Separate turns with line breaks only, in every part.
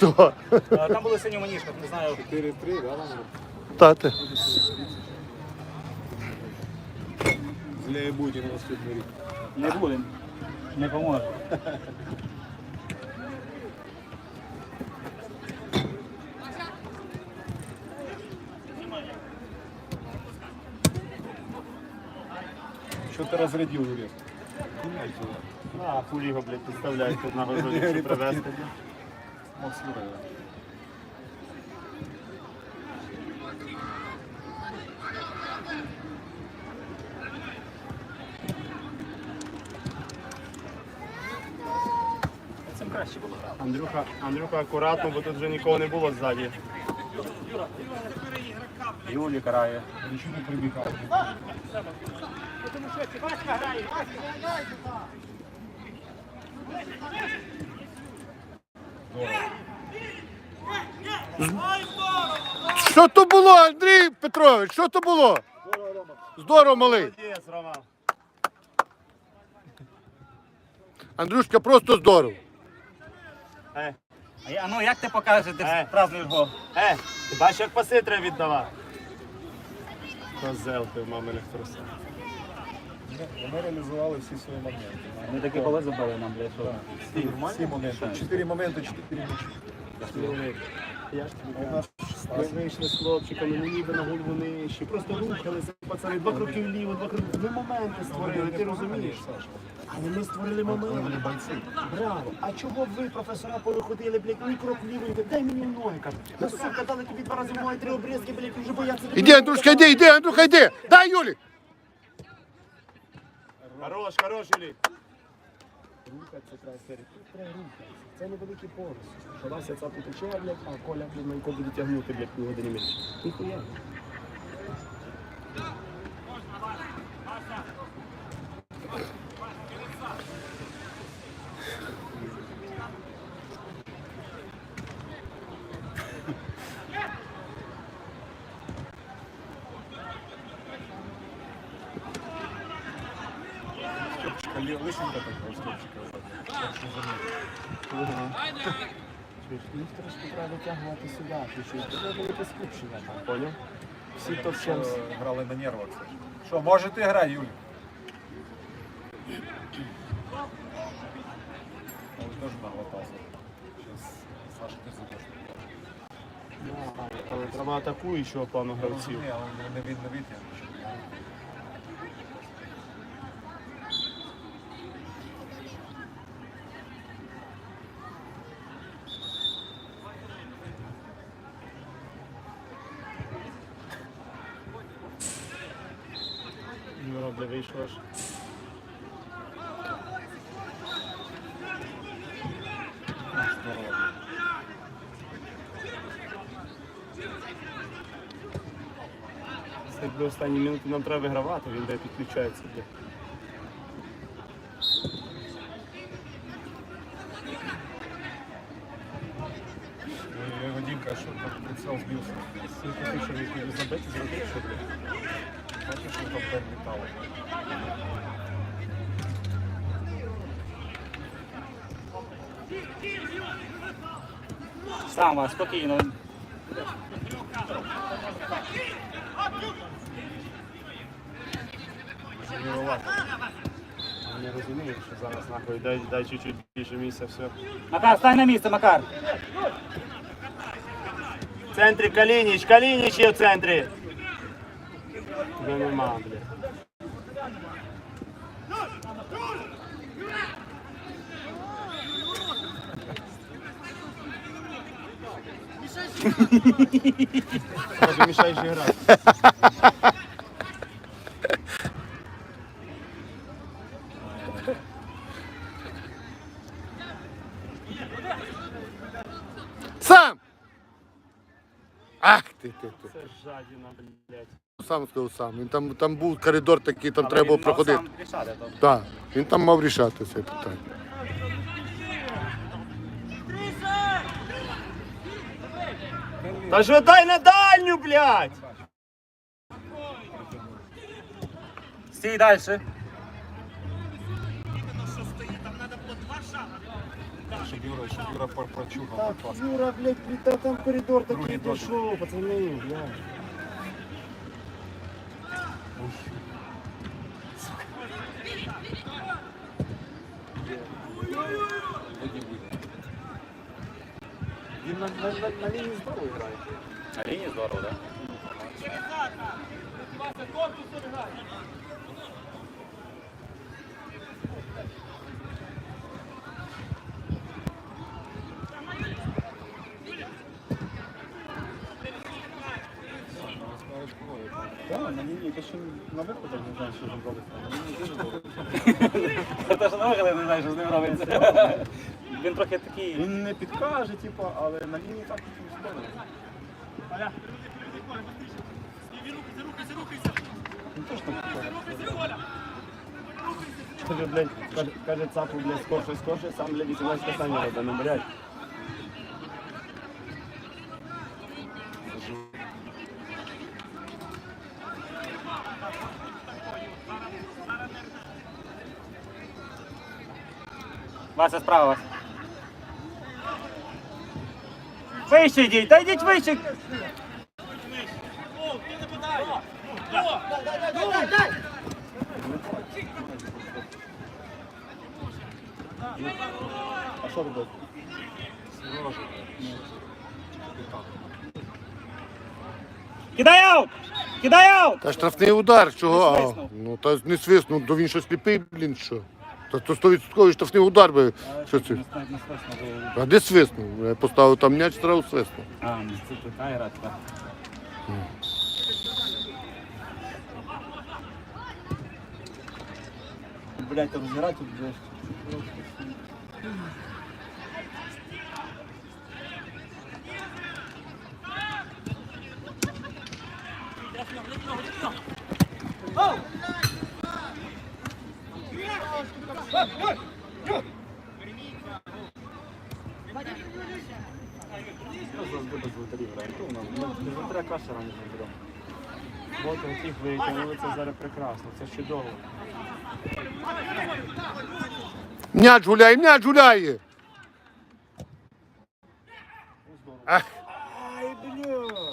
То.
А, Там були сині маніжки, не знаю.
4-3, да, там?
Тати.
Зле будете на наступний рік.
Не будемо. Не поможе.
Що ти розрядив, Юрій?
А, фуліго, блядь, підставляють тут на щоб привезти.
Макс Юрій.
Цим краще було.
Андрюха, Андрюха, акуратно, бо тут вже нікого не було ззаді.
Юлі карає.
Нічого не прибігав.
Що то було, Андрій Петрович? Що то було? Здорово, малий. Андрюшка, просто здорово.
Е,
А а ну як ти покажеш, ти
Е.
празднуєш гол?
е, ти бачиш, як паси треба віддавати? Козел ти в маминих трусах.
Ми реалізували всі свої моменти.
Ми такі голи забили нам, блядь, що.
Всі моменти. Чотири моменти, чотири м'ячі.
Я ж тобі. Ми вийшли з хлопчиками, ну ніби на голову нижче, просто рухалися, пацани, два кроки вліво, два кроки. Ми моменти створили, ти розумієш? Але ми створили моменти. Браво! А чого ви, професора, походили, блядь, ні крок вліво, ні- дай мені в ноги, кажу. Ну, сука, дали тобі два рази в ноги, три обрізки, блядь, вже бояться.
Іди, Андрюшка, йди, йди, Андрюха, йди. Дай Юлі.
Хорош, хорош, Юлій. Рухатися треба серед. Тут треба. Це невеликий порус. Вася цапу блядь, а Коля, блядь, Манько буде тягнути, блядь, півгодини менше. Ніхуя.
Лишенька такого стопчика.
Їх трошки треба витягувати сюди, ти що велике скупчення там, поняв? Всі то всім.
Грали на нервах. Що, ж. Що, можете грати, Юлі? Але теж наглотався. Зараз Саша ти зубиш.
Але треба атакуючого плану гравців.
Ні, але не видно від
Юра, бля, вийшло ж. Це якби останні минути нам треба вигравати, він де підключається. Бля.
Вадимка, що там прицел збився.
Скільки ти що він забити, зробити, що бля.
Бачиш, що там перелітало.
Сама, спокійно.
не розумію, що зараз нахуй дай, дай чуть-чуть більше місця, все.
Макар, стань на місце, Макар.
В центрі Калініч, Калініч є в центрі. Тебе нема, бля. Може, мішаєш грати.
Ах ти, ти, ти.
Це жадіна, блядь.
Сам сказав сам. Він там, там був коридор такий, там треба було проходити.
сам рішати, то.
Так, він там мав рішати це питання.
Та ж дай на дальню, блядь!
Стій далі.
щоб Юра, щоб Юра пор- прочухав.
Так,
пас.
Юра, блядь, та там коридор такий
Другий досвід.
пішов, пацани, блядь. Він на, на, на, на лінії здорово грає.
На лінії здорово, так?
Так, На лінії, що на виходах не знаю, що з ним робиться. На лінії дуже добре.
Те, що навикали, не знаю, що з ним робиться. Він трохи такий.
Він не підкаже, типу, але на лінії так. Він теж там підкаже. Каже, блядь, каже, каже цапу, блядь, скорше, скорше, сам, блядь, 18 касання робить, ну, блядь.
Вася справа. Вася. Вище йдіть, та йдіть вище.
А що робити?
Кидай аут! Кидай аут!
Та штрафний удар, чого? Ну та не свиснув, то він що сліпий, блін, що? Та то 100% штрафний удар би. Що це? А де свиснув? Я поставив там м'яч, одразу свиснув.
А, ну це така гра, так.
Блядь, розбирати тут, блядь. без воротарів грає. Хто у нас? Ми без воротаря краще раніше беремо. Вот он тих витягнули, це зараз прекрасно, це чудово.
М'яч гуляє, м'яч гуляє. Ах,
Ай, бля!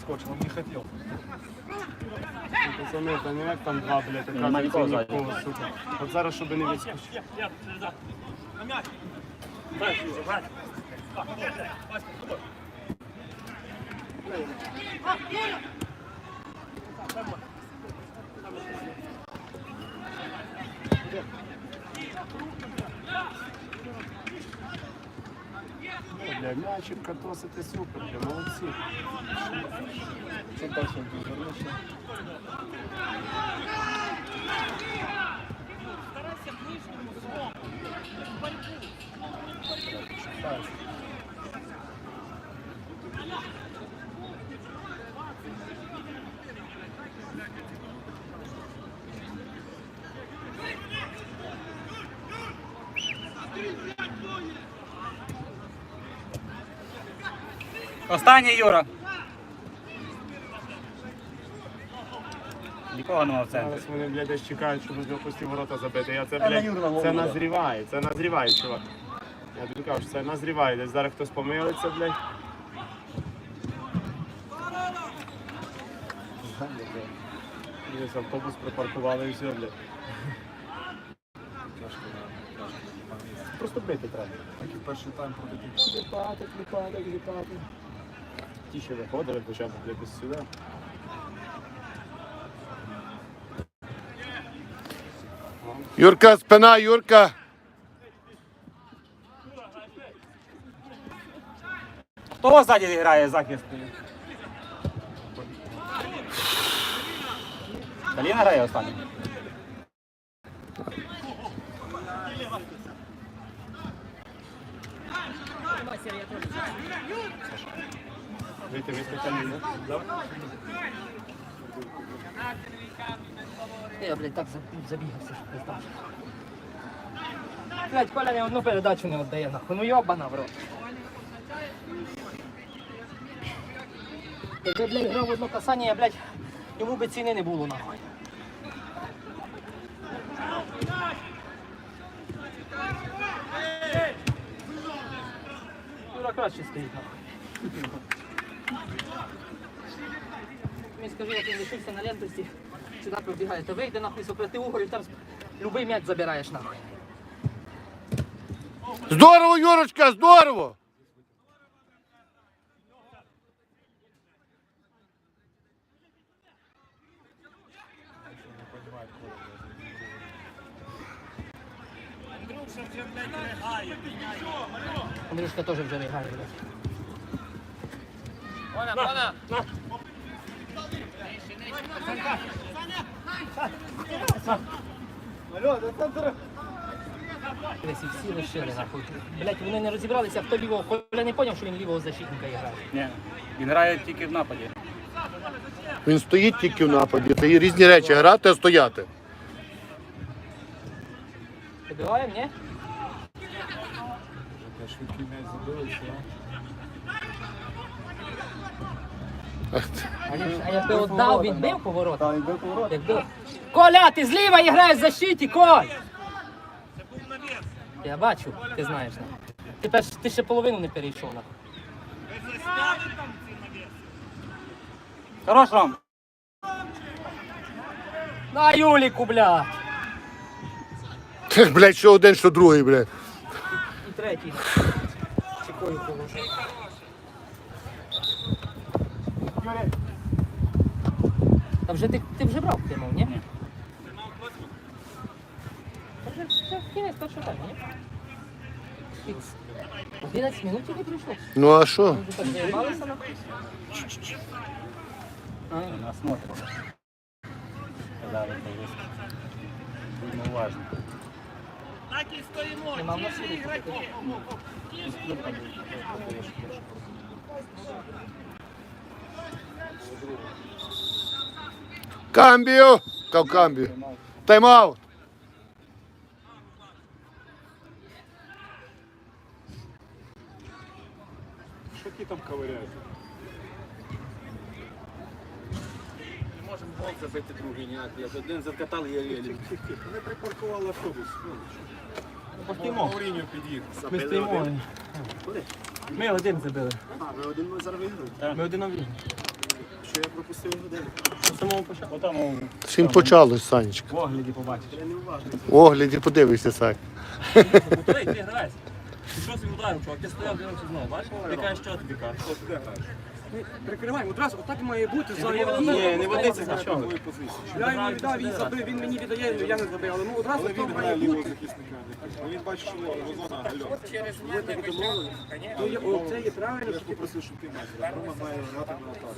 Скотч, он не хотел.
Пацаны, та не як там два, блядь,
Нема нікого
сука. От зараз, щоб не відскочити. Бля, м'ячик, катоси, ти супер, бля, молодці. Це далі дуже
Останній Юра. Нікого нема в центрі.
Зараз вони, блядь, десь чекають, щоб з пусті ворота забити. Я це, блядь, це назріває, це назріває, чувак. Я тобі кажу, що це назріває. Десь зараз хтось помилиться, блядь. Десь автобус припаркували і все, блядь. Просто бити треба.
Так і перший тайм проти.
Ліпати, ліпати, ліпати. Ті, що виходили, хоча б якось сюди.
Юрка, спина, Юрка.
Хто ззаді грає захист? Каліна грає останній.
Вийти вискочали, да?
Я, блядь, так забігався, що знав. Блядь, Коля ні одну передачу не віддає, нахуй. Ну йобана в рот. Якби, блядь, грав одно касання, я, блядь, йому би ціни не було, нахуй. Юра краще стоїть, нахуй. Він скажи, як він лишився на лентості, сюди пробігає, то вийде нахуй супроти угол і там любий м'яч забираєш нахуй.
Здорово, Юрочка, здорово!
Андрюшка теж вже ригає, блядь. І всі лишили, нахуй. Блять, вони не розібралися, хто лівого. Коля не поняв, що він лівого защитника грає.
Ні, він грає тільки в нападі.
Він стоїть тільки в нападі. Це є різні речі, грати, а стояти.
Добиваємо, ні?
Швидкий м'яч забили, все.
А якби отдав, він бив поворот. Якби... Коля, ти зліва і граєш в защиті, Коль! Я бачу, ти знаєш. нахуй. Ти, ще половину не перейшов.
Хорош, Ром.
На Юліку, бля!
Ти ж, блядь, що один, що другий, блядь.
І третій. Чекою положив. Вже ти, ти вже брав тему, ні?
Ні.
Та Вже, вже кінець першого тайму, ні? Фікс. 11 минут тільки прийшло.
Ну а що?
Вже так заїбалися на А,
Нас смотрит. Когда вы. Будем уважны.
Нема в нас сили.
Камбію! Кав камбію. Тайм-аут.
Що ті там ковиряють?
Можемо гол забити другий ніяк. Я один закатали, я єлі.
Вони припаркували автобус.
Постоїмо.
Мауріньо під'їхав.
Ми стоїмо. Ми один забили.
А, ви один ми зараз виграли?
Ми один на один.
Що я пропустив годину?
На самому початку. Отам
Всім почалось, Санечка.
в огляді побачиш.
Я не уважно.
В огляді подивишся, Сань.
Ти, ти. Ти що собі ударив, чувак? Ти стояв, дивився знову. Бачиш? Ти кажеш, що тобі кажеш?
Прикриваємо, одразу отак має бути.
Ні, не водиться за що.
Я йому віддав, він забив, він мені віддає, я не забив. Але ну одразу
він
має
грає лівого
бути.
захисника. А він бачить, що зона гальон.
Ну, є- о, Це є правильно, що ти
попросив, щоб ти мав. Рома має грати на атаку.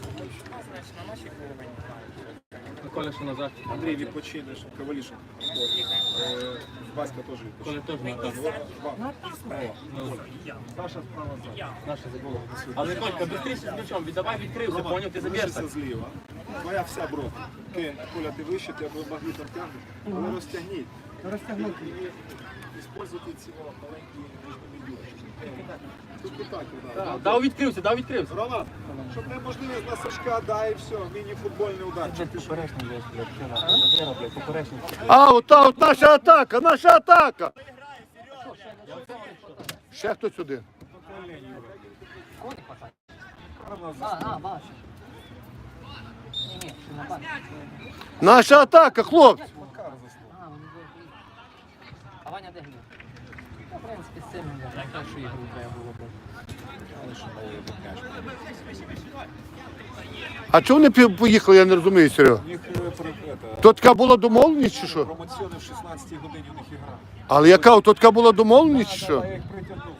Коля, що назад.
Андрій відпочине, щоб Ковалішин. Е, Васька теж відпочине.
Коля теж назад. Справа.
Саша справа зад.
Наша забула. Але Колька, швидше з м'ячом, віддавай відкрився, поняв, ти заб'єш
зліва. Моя вся брока. Коля, ти вище, ти або магнітом тягнеш, але розтягніть.
Розтягнути.
Используйте ці маленькі медюшки. Так, да.
Так, Дав відкрився, дав відкрився.
Роман, щоб неможливість на Сашка, дай і все, міні-футбольний удар.
Аут, аут, наша атака, наша атака. Ще хтось один.
А, а, бачу. Ні, ні, ще на банк.
Наша атака, хлопці.
А, Ваня де грів? Ну, в принципі, з цим на першу ігру треба було б.
А чого вони пі- поїхали, я не розумію, Серега.
У них е, про- это,
То така була домовленість чи що?
промоціони в 16 годині у них ігра.
Але яка то така була домовленість чи що?
Я їх притягнув.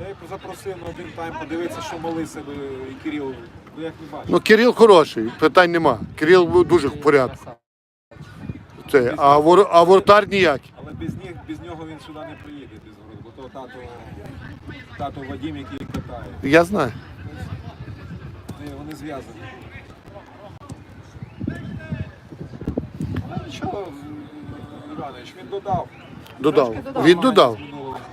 Я їх запросив на один тайм подивитися, що мали себе і Кирил. Ну як не бачу.
Ну, Кирил хороший, питань нема. Кирил був дуже в порядку.
Красава.
Це, а, вор, а воротар ніякий.
Але без них, без нього він сюди не приїде, без городу. Бо то тато, тато Вадим, який катає.
Я знаю.
Вони- Вони зв'язані. Ну, Нічого, Іванович, він додав.
Додав.
Трошки додав,
Він додав.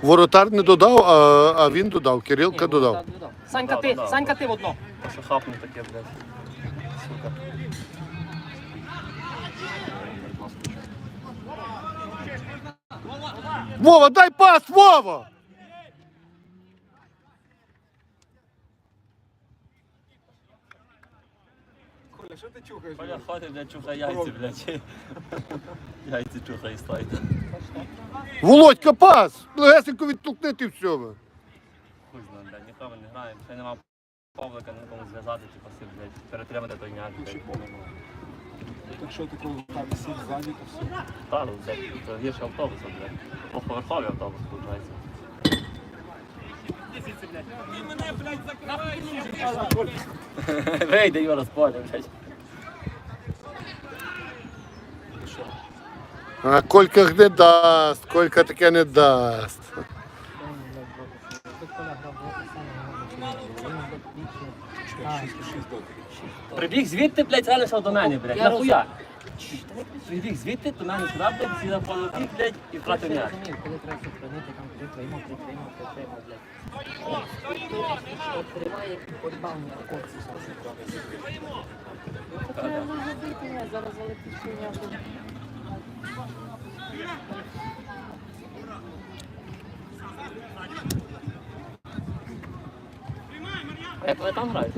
Воротар не додав, а, а він додав. Кирилка додав.
додав. Санька, ти, Санька, ти в одно.
Що хапнув таке, блядь.
Вова, дай пас, Вова!
Коля, що ти чухаєш?
Коля ходить, блядь, чухає яйці, блядь. Яйці чухає і стоїть.
Володька, пас! Легесенько відтолкни ти все. ви.
Хуй знає, блядь, ніхто ми не граємо. Ще нема Павлика на кому зв'язати, чи пасив, блядь. Перетримати той м'яч, блядь.
Якщо ти коли там сів ззаді, то все.
Та, ну, блядь, це гірше автобуса, блядь. Двохповерховий автобус, виходить. Вийде Юра з поля, блядь.
А Колька не дасть, Колька таке не дасть.
Прибіг звідти, блядь, реально йшов до мене, блядь.
Я
Нахуя? Прибіг звідти, до мене сюди, блядь, сюди полетів, блядь, і втратив м'яч.
Коли треба сохранити, там притримав, притримав, притримав, блядь. Треба забити м'яч, зараз залетить
як вони там грають?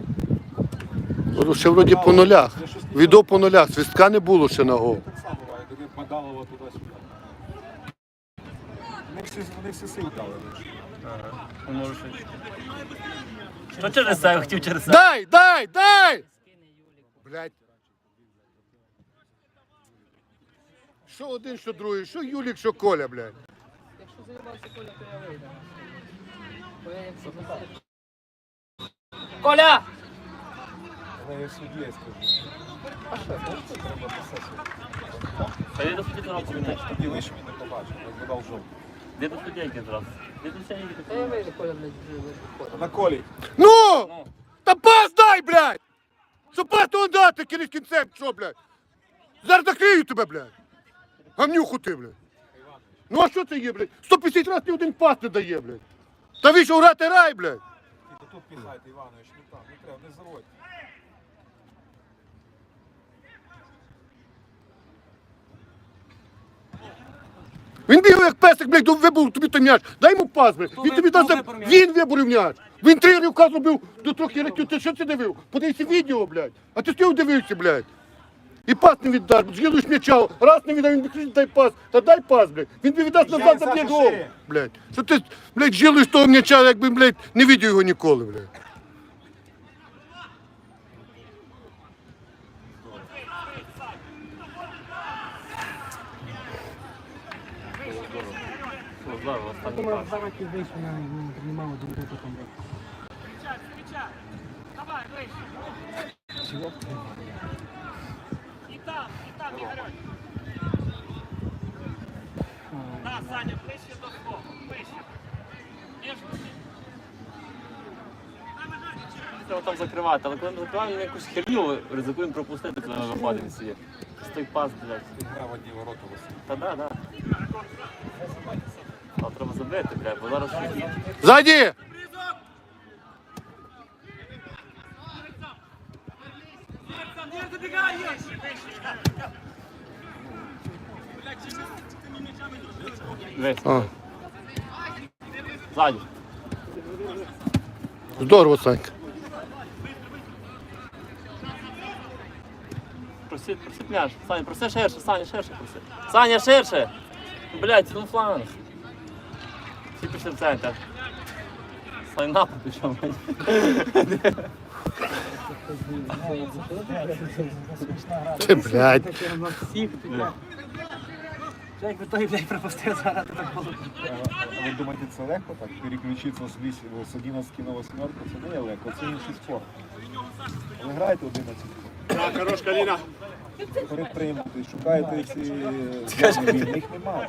Ще вроді по нулях. Відео по нулях. Свистка не було ще на гол.
Так само буває, тоді Бадалова туди-сюди. Вони всі, вони всі сил дали.
Ага. Не можу щось. Що через це? Хотів через це.
Дай, дай, дай! Блядь. Що один, що другий, що Юлік, що Коля, блядь.
Якщо заїбався Коля, то я вийду. Бо я завжди. Коля!
Але я я скажу.
А що, бачите?
Треба писати.
А я до судді зразу поміняю.
Тоді вийшов і не побачив, як додав жовтий.
Де до судді який зразу? Де до судді
Та я вийду, Коля, блядь, виходить.
На колі.
Ну!
Ну.
Та пас дай, блядь! Що пас то дати кінець кінцем, що, блядь? Зараз закрию тебе, блядь. Гамнюху ти, блядь. Ну а що це є, блядь? 150 разів ні один пас не дає, блядь. Та ви що грати рай, блядь?
Тільки тут піхайте, Іванович, не там, не треба, не заводь.
Він бігав як песик, блядь, до- вибув тобі той м'яч. Дай йому пас, блядь. Він тобі дасть.
виборов м'яч?
Він виборів м'яч. Він три ривка зробив до трохи років. Ти що це дивив? Подивися відео, блядь. А ти стояв дивився, блядь. І пас не віддаш, з'їдеш м'яча, раз не віддав, він кричить, дай пас, та дай пас, блядь. Він тобі віддасть назад,
Саша,
заб'є гол, блядь. Що ти, блядь, жилиш того м'яча, якби, блядь, не видів його ніколи, блядь.
Здорово, останній пас. Треба там закривати, але коли ми закриваємо, ми якусь херню ризикуємо пропустити, коли ми виходимо з цієї. Той пас, блядь.
Одні ворота висить.
Та да, да. Треба забити, блядь, бо зараз щось.
Ззаді! А,
ззаді.
здорово, Санька.
Просить, просить м'яч. Саня, проси ширше, Саня, ширше проси. Саня, ширше! Блядь, на фланг. Всі пішли в центр. Напад пішов.
Ти, блядь.
Якби той, блядь, пропустив зараз, так було.
А ви думаєте, це легко так? Переключитися з 8 з 11 на 8 це не є легко, це інший спорт. Ви граєте 11. Так, хорош, Ліна. Перетримуєте, шукаєте ці зони їх немає.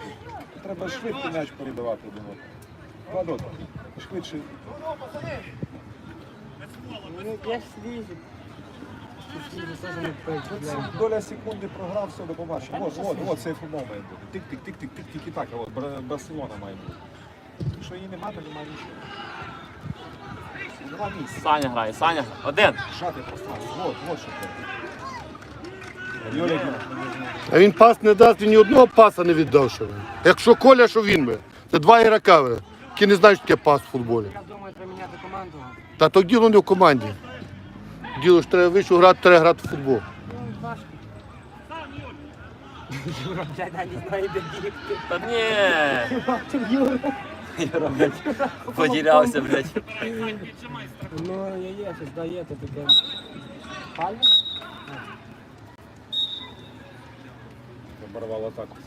Треба швидко м'яч передавати один одному. Владот, швидше.
Я ж
доля секунди програв, все, до побачення. От, от, от цей футбол має бути. Тик-тик-тик-тик-тик, тільки так, от Барселона має бути. Якщо її немає, то немає нічого. Нема місця.
Саня грає, Саня. Один.
Шати пространство. От, от що це. Юрій,
А він пас не дасть, він ні одного паса не віддав ви. Якщо Коля, що він би. Це два ігрока, ви, які не знають, що таке пас в футболі.
Я думаю, треба міняти команду.
Та то діло не в команді. Діло ж треба вищу грати, треба грати в футбол.
Ну, важко. Юра, блядь, навіть не знає, де бігти.
Та ні. Юра, блядь, поділявся, блядь.
Ну, я є, щось дає, то таке. Пальма?
оборвав атаку.